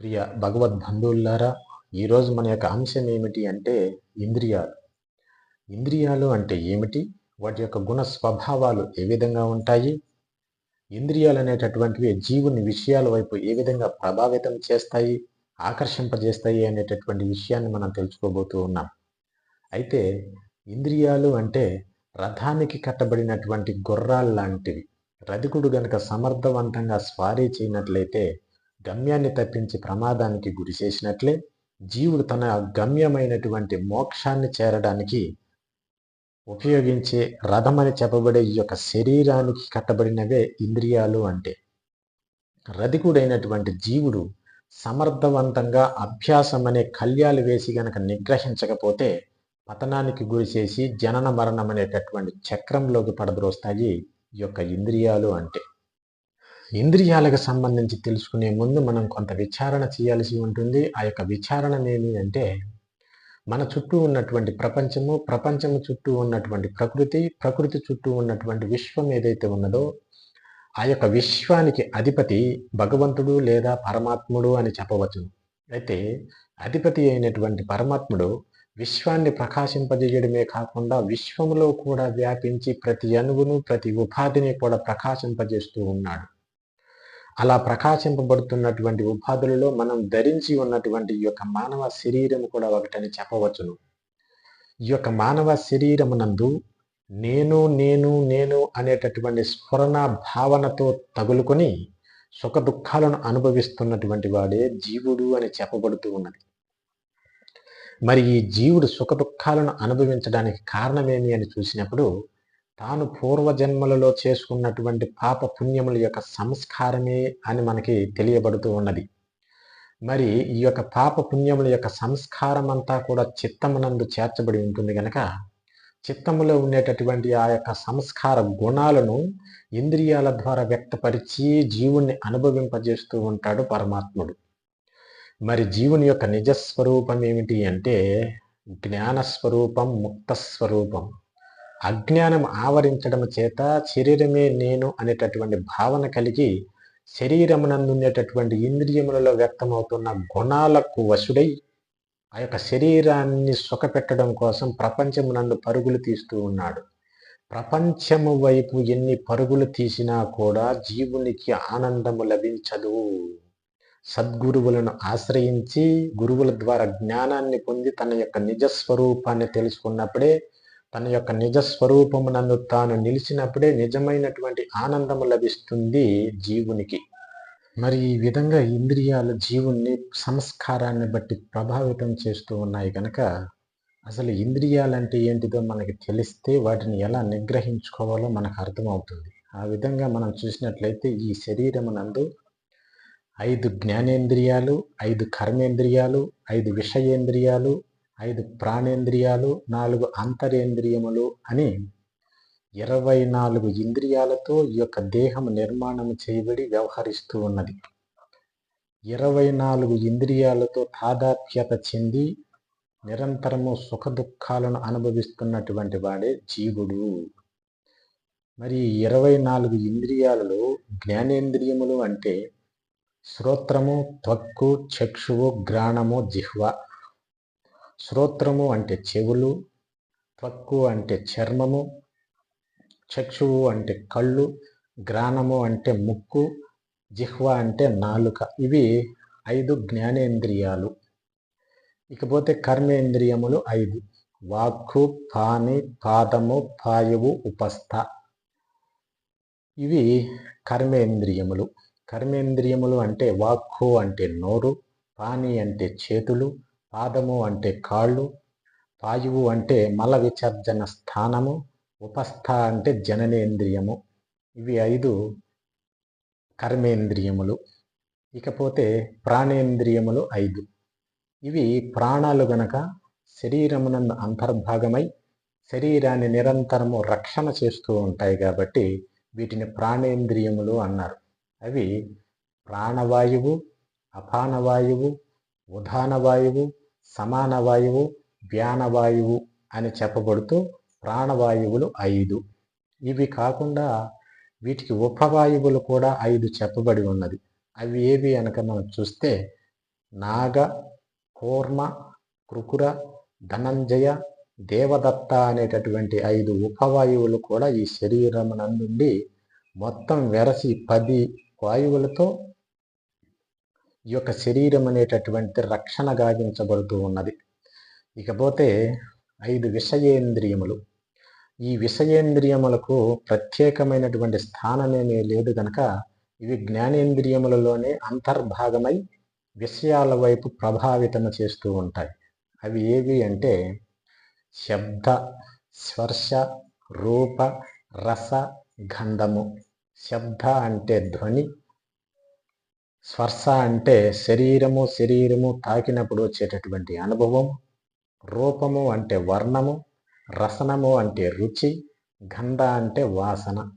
ప్రియ భగవద్బంధువులారా ఈరోజు మన యొక్క అంశం ఏమిటి అంటే ఇంద్రియాలు. ఇంద్రియాలు అంటే ఏమిటి? వాటి యొక్క గుణ స్వభావాలు ఏ విధంగా ఉంటాయి? ఇంద్రియాలు అనేటటువంటివి జీవుని విషయాల వైపు ఏ విధంగా ప్రభావితం చేస్తాయి? ఆకర్షింపజేస్తాయి అనేటటువంటి విషయాన్ని మనం తెలుసుకోబోతూ ఉన్నాం. అయితే ఇంద్రియాలు అంటే రథానికి కట్టబడినటువంటి గుర్రాలు లాంటివి రథికుడు గనక సమర్థవంతంగా స్వారీ చేయనట్లయితే గమ్యాన్ని తప్పించి ప్రమాదానికి గురి చేసినట్లే జీవుడు తన గమ్యమైనటువంటి మోక్షాన్ని చేరడానికి ఉపయోగించే రథమని చెప్పబడే ఈ యొక్క శరీరానికి కట్టబడినవే ఇంద్రియాలు అంటే. రధికుడైనటువంటి జీవుడు సమర్థవంతంగా అభ్యాసం అనే కళ్యాలు వేసి గనక నిగ్రహించకపోతే పతనానికి గురి చేసి జనన మరణం అనేటటువంటి చక్రంలోకి పడద్రోస్తాయి ఈ యొక్క ఇంద్రియాలు అంటే. ఇంద్రియాలకు సంబంధించి తెలుసుకునే ముందు మనం కొంత విచారణ చేయాల్సి ఉంటుంది. ఆ యొక్క విచారణ అంటే మన చుట్టూ ఉన్నటువంటి ప్రపంచము ప్రపంచము చుట్టూ ఉన్నటువంటి ప్రకృతి ప్రకృతి చుట్టూ ఉన్నటువంటి విశ్వం ఏదైతే ఉన్నదో ఆ యొక్క విశ్వానికి అధిపతి భగవంతుడు లేదా పరమాత్ముడు అని చెప్పవచ్చు. అయితే అధిపతి అయినటువంటి పరమాత్ముడు విశ్వాన్ని ప్రకాశింపజేయడమే కాకుండా విశ్వములో కూడా వ్యాపించి ప్రతి అణువును ప్రతి ఉపాధిని కూడా ప్రకాశింపజేస్తూ ఉన్నాడు. అలా ప్రకాశింపబడుతున్నటువంటి ఉపాధులలో మనం ధరించి ఉన్నటువంటి ఈ యొక్క మానవ శరీరం కూడా ఒకటని చెప్పవచ్చును. ఈ యొక్క మానవ శరీరమునందు నేను నేను నేను అనేటటువంటి స్ఫురణ భావనతో తగులుకొని సుఖ దుఃఖాలను అనుభవిస్తున్నటువంటి వాడే జీవుడు అని చెప్పబడుతూ ఉన్నది. మరి ఈ జీవుడు సుఖ దుఃఖాలను అనుభవించడానికి కారణమేమి అని చూసినప్పుడు తాను పూర్వజన్మలలో చేసుకున్నటువంటి పాప పుణ్యముల యొక్క సంస్కారమే అని మనకి తెలియబడుతూ ఉన్నది. మరి ఈ యొక్క పాప పుణ్యముల యొక్క సంస్కారం అంతా కూడా చిత్తమునందు చేర్చబడి ఉంటుంది కనుక చిత్తములో ఉండేటటువంటి ఆ యొక్క సంస్కార గుణాలను ఇంద్రియాల ద్వారా వ్యక్తపరిచి జీవుణ్ణి అనుభవింపజేస్తూ ఉంటాడు పరమాత్ముడు. మరి జీవుని యొక్క నిజస్వరూపం ఏమిటి అంటే జ్ఞానస్వరూపం ముక్త స్వరూపం అజ్ఞానం ఆవరించడం చేత శరీరమే నేను అనేటటువంటి భావన కలిగి శరీరమునందుండేటటువంటి ఇంద్రియములలో వ్యక్తమవుతున్న గుణాలకు వశుడై ఆ యొక్క శరీరాన్ని సుఖపెట్టడం కోసం ప్రపంచమునందు పరుగులు తీస్తూ ఉన్నాడు. ప్రపంచము వైపు ఎన్ని పరుగులు తీసినా కూడా జీవునికి ఆనందము లభించదు. సద్గురువులను ఆశ్రయించి గురువుల ద్వారా జ్ఞానాన్ని పొంది తన యొక్క నిజస్వరూపాన్ని తెలుసుకున్నప్పుడే తన యొక్క నిజ స్వరూపమునందు తాను నిలిచినప్పుడే నిజమైనటువంటి ఆనందము లభిస్తుంది జీవునికి. మరి ఈ విధంగా ఇంద్రియాలు జీవుణ్ణి సంస్కారాన్ని బట్టి ప్రభావితం చేస్తూ ఉన్నాయి కనుక అసలు ఇంద్రియాలంటే ఏంటిదో మనకి తెలిస్తే వాటిని ఎలా నిగ్రహించుకోవాలో మనకు అర్థమవుతుంది. ఆ విధంగా మనం చూసినట్లయితే ఈ శరీరమునందు ఐదు జ్ఞానేంద్రియాలు ఐదు కర్మేంద్రియాలు ఐదు విషయేంద్రియాలు ఐదు ప్రాణేంద్రియాలు నాలుగు అంతరేంద్రియములు అని ఇరవై నాలుగు ఇంద్రియాలతో ఈ యొక్క దేహం నిర్మాణం చేయబడి వ్యవహరిస్తూ ఉన్నది. ఇరవై నాలుగు ఇంద్రియాలతో తాదాప్యత చెంది నిరంతరము సుఖ దుఃఖాలను అనుభవిస్తున్నటువంటి వాడే జీవుడు. మరి ఇరవై నాలుగు ఇంద్రియాలలో జ్ఞానేంద్రియములు అంటే శ్రోత్రము త్వక్కు చక్షువు గ్రాణము జిహ్వ శ్రోత్రము అంటే చెవులు త్వక్కు అంటే చర్మము చక్షువు అంటే కళ్ళు గ్రాణము అంటే ముక్కు జిహ్వ అంటే నాలుక. ఇవి ఐదు జ్ఞానేంద్రియాలు. ఇకపోతే కర్మేంద్రియములు ఐదు. వాక్కు పాని పాదము పాయువు ఉపస్థ. ఇవి కర్మేంద్రియములు. కర్మేంద్రియములు అంటే వాక్కు అంటే నోరు పాని అంటే చేతులు పాదము అంటే కాళ్ళు పాయువు అంటే మల విసర్జన స్థానము ఉపస్థ అంటే జననేంద్రియము. ఇవి ఐదు కర్మేంద్రియములు. ఇకపోతే ప్రాణేంద్రియములు ఐదు. ఇవి ప్రాణాలు గనక శరీరమునందు అంతర్భాగమై శరీరాన్ని నిరంతరము రక్షణ చేస్తూ ఉంటాయి కాబట్టి వీటిని ప్రాణేంద్రియములు అన్నారు. అవి ప్రాణవాయువు అపానవాయువు ఉదానవాయువు సమాన వాయువు వ్యానవాయువు అని చెప్పబడుతూ ప్రాణవాయువులు ఐదు. ఇవి కాకుండా వీటికి ఉపవాయువులు కూడా ఐదు చెప్పబడి ఉన్నది. అవి ఏవి అనక మనం చూస్తే నాగ కూర్మ కృకుర ధనంజయ దేవదత్త అనేటటువంటి ఐదు ఉపవాయువులు కూడా ఈ శరీరం నందుండి మొత్తం వెరసి పది వాయువులతో ఈ యొక్క శరీరం అనేటటువంటి రక్షణ గావించబడుతూ ఉన్నది. ఇకపోతే ఐదు విషయేంద్రియములు. ఈ విషయేంద్రియములకు ప్రత్యేకమైనటువంటి స్థానమేమీ లేదు కనుక ఇవి జ్ఞానేంద్రియములలోనే అంతర్భాగమై విషయాల వైపు ప్రభావితము చేస్తూ ఉంటాయి. అవి ఏవి అంటే శబ్ద స్పర్శ రూప రస గంధము. శబ్ద అంటే ధ్వని స్పర్శ అంటే శరీరము శరీరము తాకినప్పుడు వచ్చేటటువంటి అనుభవం. రూపము అంటే వర్ణము. రసనము అంటే రుచి. గంధ అంటే వాసన.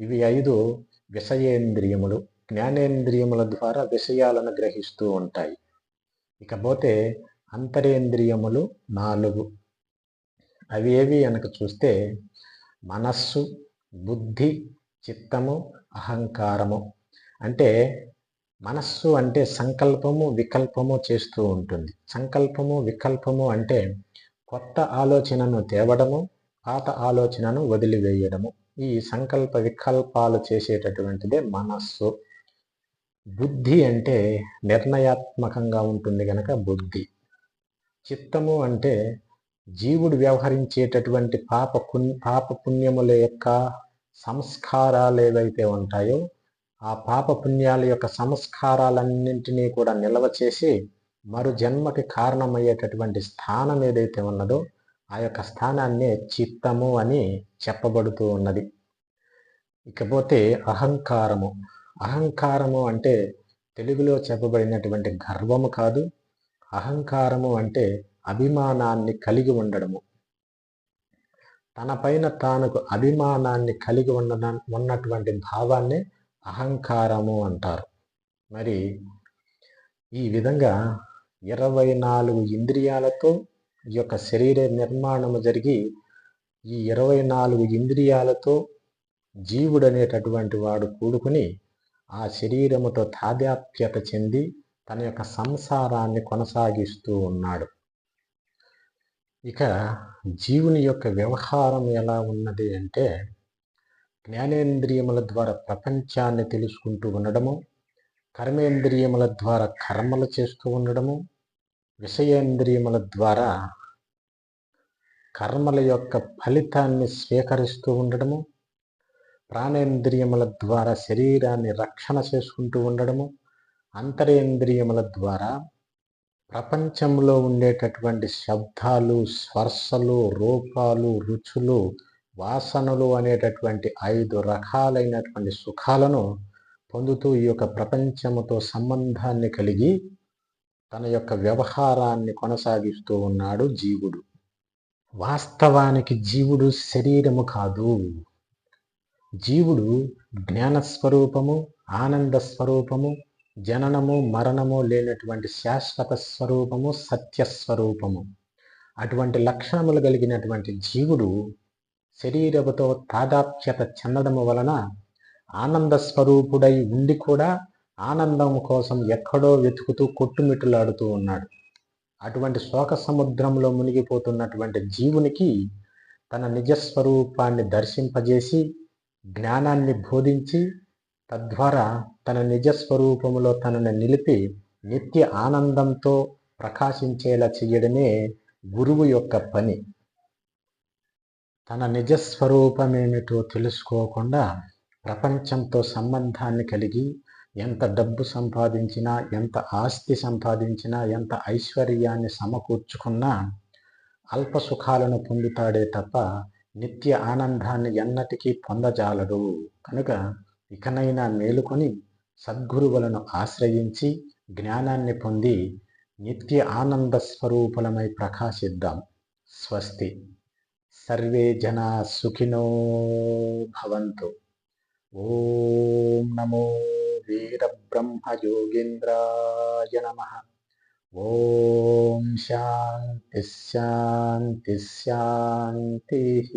ఇవి ఐదు విషయేంద్రియములు. జ్ఞానేంద్రియముల ద్వారా విషయాలను గ్రహిస్తూ ఉంటాయి. ఇకపోతే అంతరేంద్రియములు నాలుగు. అవి ఏవి అనక చూస్తే మనస్సు బుద్ధి చిత్తము అహంకారము. అంటే మనస్సు అంటే సంకల్పము వికల్పము చేస్తూ ఉంటుంది. సంకల్పము వికల్పము అంటే కొత్త ఆలోచనను తేవడము పాత ఆలోచనను వదిలివేయడము. ఈ సంకల్ప వికల్పాలు చేసేటటువంటిదే మనస్సు. బుద్ధి అంటే నిర్ణయాత్మకంగా ఉంటుంది కనుక బుద్ధి. చిత్తము అంటే జీవుడు వ్యవహరించేటటువంటి పాప పాప పుణ్యముల యొక్క సంస్కారాలు ఏవైతే ఉంటాయో ఆ పాప పుణ్యాల యొక్క సంస్కారాలన్నింటినీ కూడా నిల్వ చేసి మరు జన్మకి కారణమయ్యేటటువంటి స్థానం ఏదైతే ఉన్నదో ఆ యొక్క స్థానాన్నే చిత్తము అని చెప్పబడుతూ ఉన్నది. ఇకపోతే అహంకారము. అహంకారము అంటే తెలుగులో చెప్పబడినటువంటి గర్వము కాదు. అహంకారము అంటే అభిమానాన్ని కలిగి ఉండడము. తన పైన తానుకు అభిమానాన్ని కలిగి ఉన్న ఉన్నటువంటి భావాన్ని అహంకారము అంటారు. మరి ఈ విధంగా ఇరవై నాలుగు ఇంద్రియాలతో ఈ యొక్క శరీర నిర్మాణము జరిగి ఈ ఇరవై నాలుగు ఇంద్రియాలతో జీవుడు అనేటటువంటి వాడు కూడుకుని ఆ శరీరముతో తాదాప్యత చెంది తన యొక్క సంసారాన్ని కొనసాగిస్తూ ఉన్నాడు. ఇక జీవుని యొక్క వ్యవహారం ఎలా ఉన్నది అంటే జ్ఞానేంద్రియముల ద్వారా ప్రపంచాన్ని తెలుసుకుంటూ ఉండడము కర్మేంద్రియముల ద్వారా కర్మలు చేస్తూ ఉండడము విషయేంద్రియముల ద్వారా కర్మల యొక్క ఫలితాన్ని స్వీకరిస్తూ ఉండడము ప్రాణేంద్రియముల ద్వారా శరీరాన్ని రక్షణ చేసుకుంటూ ఉండడము అంతరేంద్రియముల ద్వారా ప్రపంచంలో ఉండేటటువంటి శబ్దాలు స్పర్శలు రూపాలు రుచులు వాసనలు అనేటటువంటి ఐదు రకాలైనటువంటి సుఖాలను పొందుతూ ఈ యొక్క ప్రపంచముతో సంబంధాన్ని కలిగి తన యొక్క వ్యవహారాన్ని కొనసాగిస్తూ ఉన్నాడు జీవుడు. వాస్తవానికి జీవుడు శరీరము కాదు. జీవుడు జ్ఞానస్వరూపము ఆనంద స్వరూపము జననము మరణము లేనటువంటి శాశ్వత స్వరూపము సత్యస్వరూపము. అటువంటి లక్షణములు కలిగినటువంటి జీవుడు శరీరముతో తాదాప్యత చెందడము వలన ఆనంద స్వరూపుడై ఉండి కూడా ఆనందం కోసం ఎక్కడో వెతుకుతూ కొట్టుమిట్టులాడుతూ ఉన్నాడు. అటువంటి శోక సముద్రంలో మునిగిపోతున్నటువంటి జీవునికి తన నిజస్వరూపాన్ని దర్శింపజేసి జ్ఞానాన్ని బోధించి తద్వారా తన నిజస్వరూపములో తనని నిలిపి నిత్య ఆనందంతో ప్రకాశించేలా చేయడమే గురువు యొక్క పని. తన నిజస్వరూపమేమిటో తెలుసుకోకుండా ప్రపంచంతో సంబంధాన్ని కలిగి ఎంత డబ్బు సంపాదించినా ఎంత ఆస్తి సంపాదించినా ఎంత ఐశ్వర్యాన్ని సమకూర్చుకున్నా అల్ప సుఖాలను పొందుతాడే తప్ప నిత్య ఆనందాన్ని ఎన్నటికీ పొందజాలడు. కనుక ఇకనైనా మేలుకొని సద్గురువులను ఆశ్రయించి జ్ఞానాన్ని పొంది నిత్య ఆనంద స్వరూపులమై ప్రకాశిద్దాం. స్వస్తి. సర్వే జనా సుఖినో భవంతు. ఓం నమో వీరబ్రహ్మయోగేంద్రాయ నమ. ఓం శాంతి శాంతి శాంతి.